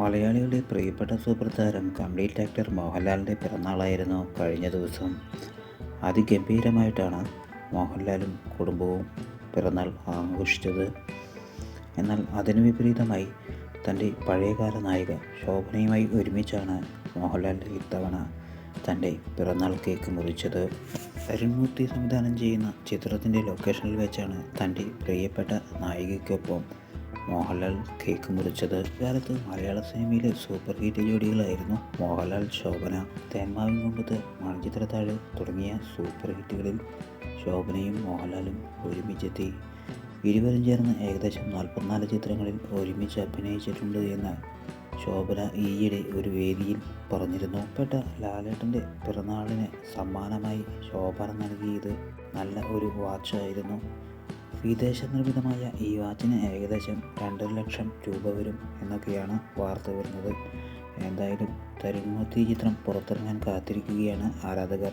മലയാളികളുടെ പ്രിയപ്പെട്ട സൂപ്പർ താരം കംപ്ലീറ്റ് ആക്ടർ മോഹൻലാലിന്റെ പിറന്നാളായിരുന്നു കഴിഞ്ഞ ദിവസം. അതിഗംഭീരമായിട്ടാണ് മോഹൻലാലും കുടുംബവും പിറന്നാൾ ആഘോഷിച്ചത്. എന്നാൽ അതിനു വിപരീതമായി തന്റെ പഴയകാല നായിക ശോഭനയുമായി ഒരുമിച്ചാണ് മോഹൻലാൽ ഇത്തവണ തന്റെ പിറന്നാൾ കേക്ക് മുറിച്ചത്. അരുൺമൂർത്തി സംവിധാനം ചെയ്യുന്ന ചിത്രത്തിന്റെ ലൊക്കേഷനിൽ വെച്ചാണ് തന്റെ പ്രിയപ്പെട്ട നായികയ്ക്കൊപ്പം മോഹൻലാൽ കേക്ക് മുറിച്ചത് കാലത്ത് മലയാള സിനിമയിലെ സൂപ്പർ ഹിറ്റ് ജോഡികളായിരുന്നു. മോഹൻലാൽ ശോഭന തേന്മാവിൻ കൊമ്പത്ത് മണിച്ചിത്രത്താഴ് തുടങ്ങിയ സൂപ്പർ ഹിറ്റുകളിൽ ശോഭനയും മോഹൻലാലും ഒരുമിച്ചെത്തി. ഇരുവരും ചേർന്ന് ഏകദേശം നാൽപ്പത്തിനാല് ചിത്രങ്ങളിൽ ഒരുമിച്ച് അഭിനയിച്ചിട്ടുണ്ട് എന്ന് ശോഭന ഈയിടെ ഒരു വേദിയിൽ പറഞ്ഞിരുന്നു. പെട്ട ലാലേട്ടന്റെ പിറന്നാളിന് സമ്മാനമായി ശോഭന നൽകിയത് നല്ല ഒരു വാച്ചായിരുന്നു. വിദേശ നിർമ്മിതമായ ഈ വാച്ചിന് ഏകദേശം രണ്ടര ലക്ഷം രൂപ വരും എന്നൊക്കെയാണ് വാർത്ത വരുന്നത്. എന്തായാലും തരുൺമൂർത്തി ചിത്രം പുറത്തിറങ്ങാൻ കാത്തിരിക്കുകയാണ് ആരാധകർ.